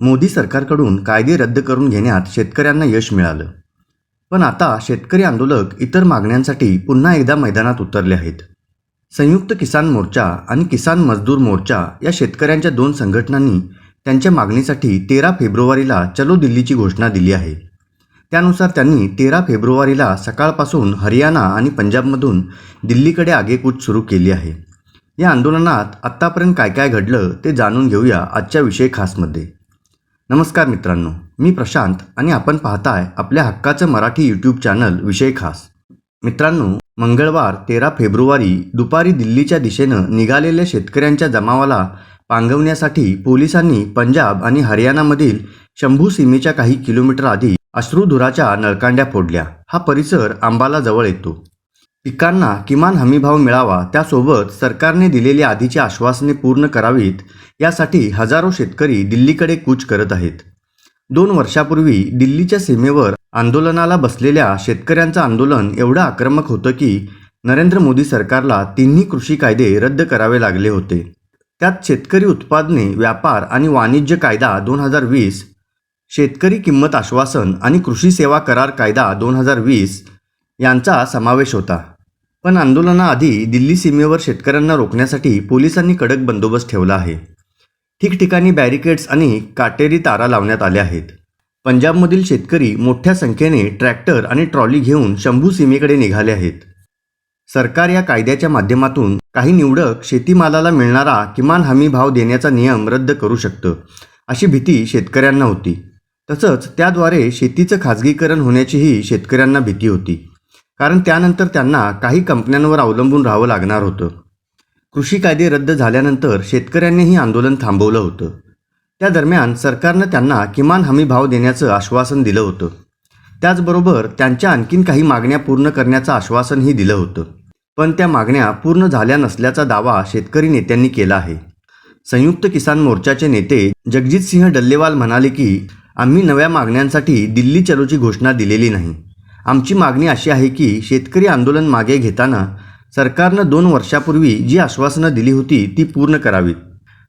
मोदी सरकारकडून कायदे रद्द करून घेण्यात शेतकऱ्यांना यश मिळालं. पण आता शेतकरी आंदोलक इतर मागण्यांसाठी पुन्हा एकदा मैदानात उतरले आहेत. संयुक्त किसान मोर्चा आणि किसान मजदूर मोर्चा या शेतकऱ्यांच्या दोन संघटनांनी त्यांच्या मागणीसाठी तेरा फेब्रुवारीला चलो दिल्लीची घोषणा दिली आहे. त्यानुसार त्यांनी तेरा फेब्रुवारीला सकाळपासून हरियाणा आणि पंजाबमधून दिल्लीकडे आगेकूच सुरू केली आहे. या आंदोलनात आत्तापर्यंत काय काय घडलं ते जाणून घेऊया आजच्या विषय खासमध्ये. नमस्कार मित्रांनो मी प्रशांत आणि आपण पाहताय आपल्या हक्काचं मराठी यूट्यूब चॅनल विषय खास. मित्रांनो मंगळवार तेरा फेब्रुवारी दुपारी दिल्लीच्या दिशेनं निघालेल्या शेतकऱ्यांच्या जमावाला पांगवण्यासाठी पोलिसांनी पंजाब आणि हरियाणामधील शंभू सीमेच्या काही किलोमीटर आधी अश्रुधुराच्या नळकांड्या फोडल्या. हा परिसर आंबाला जवळ येतो. पिकांना किमान हमीभाव मिळावा त्यासोबत सरकारने दिलेली आधीची आश्वासने पूर्ण करावीत यासाठी हजारो शेतकरी दिल्लीकडे कूच करत आहेत. दोन वर्षापूर्वी दिल्लीच्या सीमेवर आंदोलनाला बसलेल्या शेतकऱ्यांचं आंदोलन एवढं आक्रमक होतं की नरेंद्र मोदी सरकारला तिन्ही कृषी कायदे रद्द करावे लागले होते. त्यात शेतकरी उत्पादने व्यापार आणि वाणिज्य कायदा दोन हजार वीस शेतकरी किंमत आश्वासन आणि कृषी सेवा करार कायदा दोन हजार वीस यांचा समावेश होता. पण आंदोलनाआधी दिल्ली सीमेवर शेतकऱ्यांना रोखण्यासाठी पोलिसांनी कडक बंदोबस्त ठेवला आहे. ठिकठिकाणी बॅरिकेड्स आणि काटेरी तारा लावण्यात आल्या आहेत. पंजाबमधील शेतकरी मोठ्या संख्येने ट्रॅक्टर आणि ट्रॉली घेऊन शंभू सीमेकडे निघाले आहेत. सरकार या कायद्याच्या माध्यमातून काही निवडक शेतीमालाला मिळणारा किमान हमी भाव देण्याचा नियम रद्द करू शकतं अशी भीती शेतकऱ्यांना होती. तसंच त्याद्वारे शेतीचं खाजगीकरण होण्याचीही शेतकऱ्यांना भीती होती. कारण त्यानंतर त्यांना काही कंपन्यांवर अवलंबून राहावं लागणार होतं. कृषी कायदे रद्द झाल्यानंतर शेतकऱ्यांनीही आंदोलन थांबवलं होतं. त्या दरम्यान सरकारनं त्यांना किमान हमी भाव देण्याचं आश्वासन दिलं होतं. त्याचबरोबर त्यांच्या आणखीन काही मागण्या पूर्ण करण्याचं आश्वासनही दिलं होतं. पण त्या मागण्या पूर्ण झाल्या नसल्याचा दावा शेतकरी नेत्यांनी केला आहे. संयुक्त किसान मोर्चाचे नेते जगजित सिंह डल्लेवाल म्हणाले की आम्ही नव्या मागण्यांसाठी दिल्ली चलोची घोषणा दिलेली नाही. आमची मागणी अशी आहे की शेतकरी आंदोलन मागे घेताना सरकारनं दोन वर्षापूर्वी जी आश्वासनं दिली होती ती पूर्ण करावीत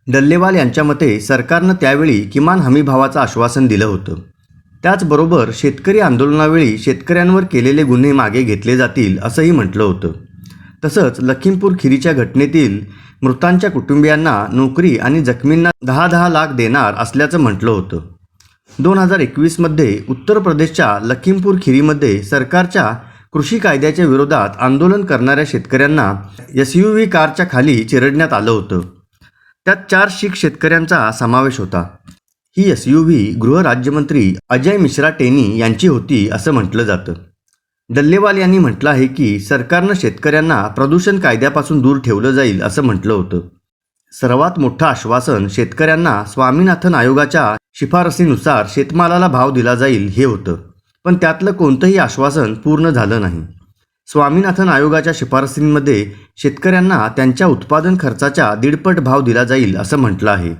डल्लेवाल यांच्या मते सरकारनं त्यावेळी किमान हमीभावाचं आश्वासन दिलं होतं. त्याचबरोबर शेतकरी आंदोलनावेळी शेतकऱ्यांवर केलेले गुन्हे मागे घेतले जातील असंही म्हटलं होतं. तसंच लखीमपूर खिरीच्या घटनेतील मृतांच्या कुटुंबियांना नोकरी आणि जखमींना दहा दहा लाख देणार असल्याचं म्हटलं होतं. दोन हजार एकवीसमध्ये उत्तर प्रदेशच्या लखीमपूर खिरीमध्ये सरकारच्या कृषी कायद्याच्या विरोधात आंदोलन करणाऱ्या शेतकऱ्यांना एस यू व्ही कारच्या खाली चिरडण्यात आलं होतं. त्यात चार शीख शेतकऱ्यांचा समावेश होता. ही एस यू व्ही गृहराज्यमंत्री अजय मिश्रा टेनी यांची होती असं म्हटलं जातं. डल्लेवाल यांनी म्हटलं आहे की सरकारनं शेतकऱ्यांना प्रदूषण कायद्यापासून दूर ठेवलं जाईल असं म्हटलं होतं. सर्वात मोठं आश्वासन शेतकऱ्यांना स्वामीनाथन आयोगाच्या शिफारसीनुसार शेतमालाला भाव दिला जाईल हे होतं पण त्यातलं कोणतंही आश्वासन पूर्ण झालं नाही. स्वामीनाथन आयोगाच्या शिफारसींमध्ये शेतकऱ्यांना त्यांच्या उत्पादन खर्चाच्या दीडपट भाव दिला जाईल असं म्हटलं आहे.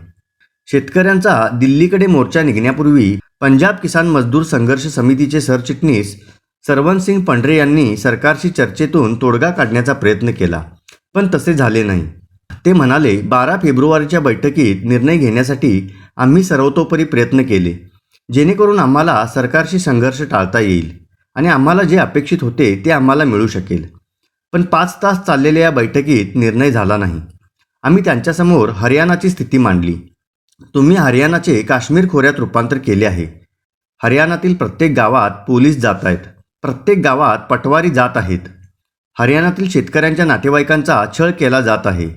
शेतकऱ्यांचा दिल्लीकडे मोर्चा निघण्यापूर्वी पंजाब किसान मजदूर संघर्ष समितीचे सरचिटणीस सरवनसिंग पंढरे यांनी सरकारशी चर्चेतून तोडगा काढण्याचा प्रयत्न केला पण तसे झाले नाही. ते म्हणाले बारा फेब्रुवारीच्या बैठकीत निर्णय घेण्यासाठी आम्ही सर्वतोपरी प्रयत्न केले जेणेकरून आम्हाला सरकारशी संघर्ष टाळता येईल आणि आम्हाला जे अपेक्षित होते ते आम्हाला मिळू शकेल. पण पाच तास चाललेल्या या बैठकीत निर्णय झाला नाही. आम्ही त्यांच्यासमोर हरियाणाची स्थिती मांडली. तुम्ही हरियाणाचे काश्मीर खोऱ्यात रूपांतर केले आहे. हरियाणातील प्रत्येक गावात पोलीस जात आहेत. प्रत्येक गावात पटवारी जात आहेत. हरियाणातील शेतकऱ्यांच्या नातेवाईकांचा छळ केला जात आहे.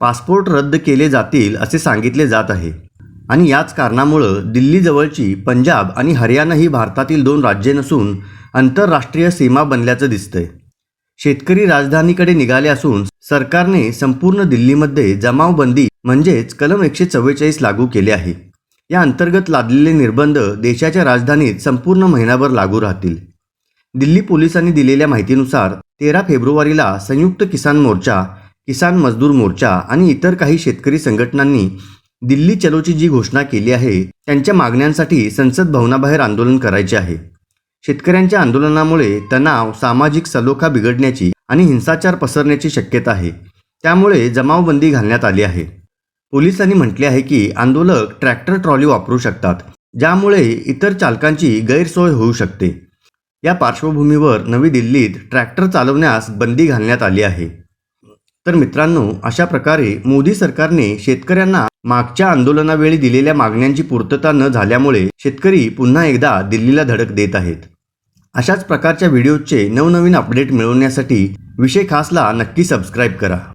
पासपोर्ट रद्द केले जातील असे सांगितले जात आहे. आणि याच कारणामुळं दिल्लीजवळची पंजाब आणि हरियाणा ही भारतातील दोन राज्ये नसून आंतरराष्ट्रीय सीमा बनल्याचं दिसतंय. शेतकरी राजधानीकडे निघाले असून सरकारने संपूर्ण दिल्लीमध्ये जमावबंदी म्हणजेच कलम एकशे चव्वेचाळीस लागू केले आहे. या अंतर्गत लादलेले निर्बंध देशाच्या राजधानीत संपूर्ण महिनाभर लागू राहतील. दिल्ली पोलिसांनी दिलेल्या माहितीनुसार तेरा फेब्रुवारीला संयुक्त किसान मोर्चा किसान मजदूर मोर्चा आणि इतर काही शेतकरी संघटनांनी दिल्ली चलोची जी घोषणा केली आहे त्यांच्या मागण्यांसाठी संसद भवनाबाहेर आंदोलन करायचे आहे. शेतकऱ्यांच्या आंदोलनामुळे तणाव सामाजिक सलोखा बिघडण्याची आणि हिंसाचार पसरण्याची शक्यता आहे. त्यामुळे जमावबंदी घालण्यात आली आहे. पोलिसांनी म्हटले आहे की आंदोलक ट्रॅक्टर ट्रॉली वापरू शकतात ज्यामुळे इतर चालकांची गैरसोय होऊ शकते. या पार्श्वभूमीवर नवी दिल्लीत ट्रॅक्टर चालवण्यास बंदी घालण्यात आली आहे. तर मित्रांनो अशा प्रकारे मोदी सरकारने शेतकऱ्यांना मागच्या आंदोलनावेळी दिलेल्या मागण्यांची पूर्तता न झाल्यामुळे शेतकरी पुन्हा एकदा दिल्लीला धडक देत आहेत. अशाच प्रकारच्या व्हिडिओजचे नवनवीन अपडेट मिळवण्यासाठी विषय खासला नक्की सबस्क्राईब करा.